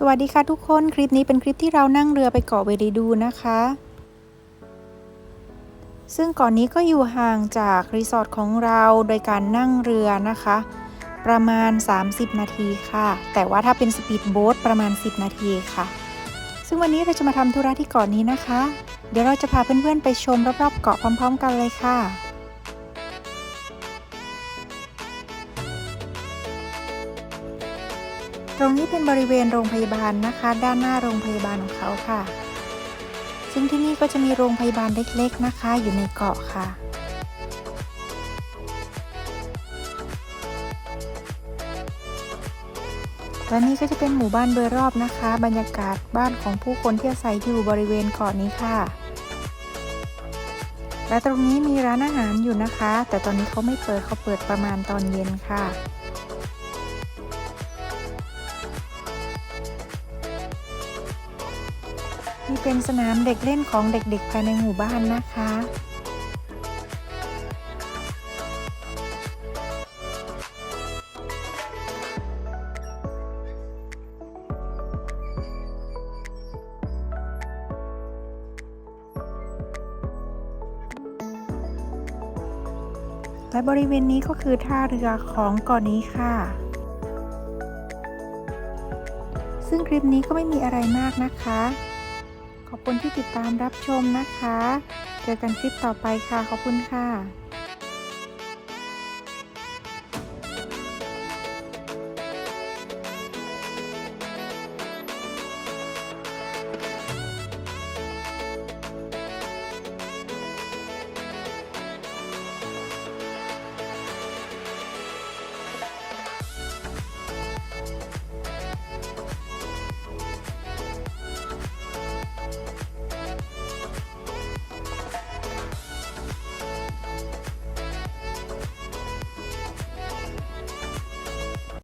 สวัสดีค่ะทุกคนคลิปนี้เป็นคลิปที่เรานั่งเรือไปเกาะเวริดูนะคะ ซึ่งเก่อนนี้ก็อยู่ห่างจากรีสอร์ทของเราโดยการนั่งเรือนะคะ ประมาณ 30 นาทีค่ะ แต่ว่าถ้าเป็นสปีดโบ๊ทประมาณ 10 นาทีค่ะ ซึ่งวันนี้เราจะมาทำธุระที่เกาะนนี้นะคะ เดี๋ยวเราจะพาเพื่อนๆไปชมรอบๆเกาะพร้อม ๆ กันเลยค่ะ ตรงนี้เป็นบริเวณโรงพยาบาลนะคะ ด้านหน้าโรงพยาบาลของเขาค่ะ ซึ่งที่นี่ก็จะมีโรงพยาบาลเล็กๆนะคะ อยู่ในเกาะค่ะและนี่ก็จะเป็นหมู่บ้านโดยรอบนะคะ บรรยากาศบ้านของผู้คนที่อาศัยอยู่บริเวณเกาะนี้ค่ะ และตรงนี้มีร้านอาหารอยู่นะคะ แต่ตอนนี้เขาไม่เปิดเขาเปิดประมาณตอนเย็นค่ะ นี่เป็นสนามเด็กเล่นของเด็กๆ ภายในหมู่บ้านนะคะ และบริเวณนี้ก็คือท่าเรือของเกาะนนี้ค่ะ ซึ่งคลิปนี้ก็ไม่มีอะไรมากนะคะ ขอบคุณที่ติดตามรับชมนะคะ เจอกันคลิปต่อไปค่ะ ขอบคุณค่ะ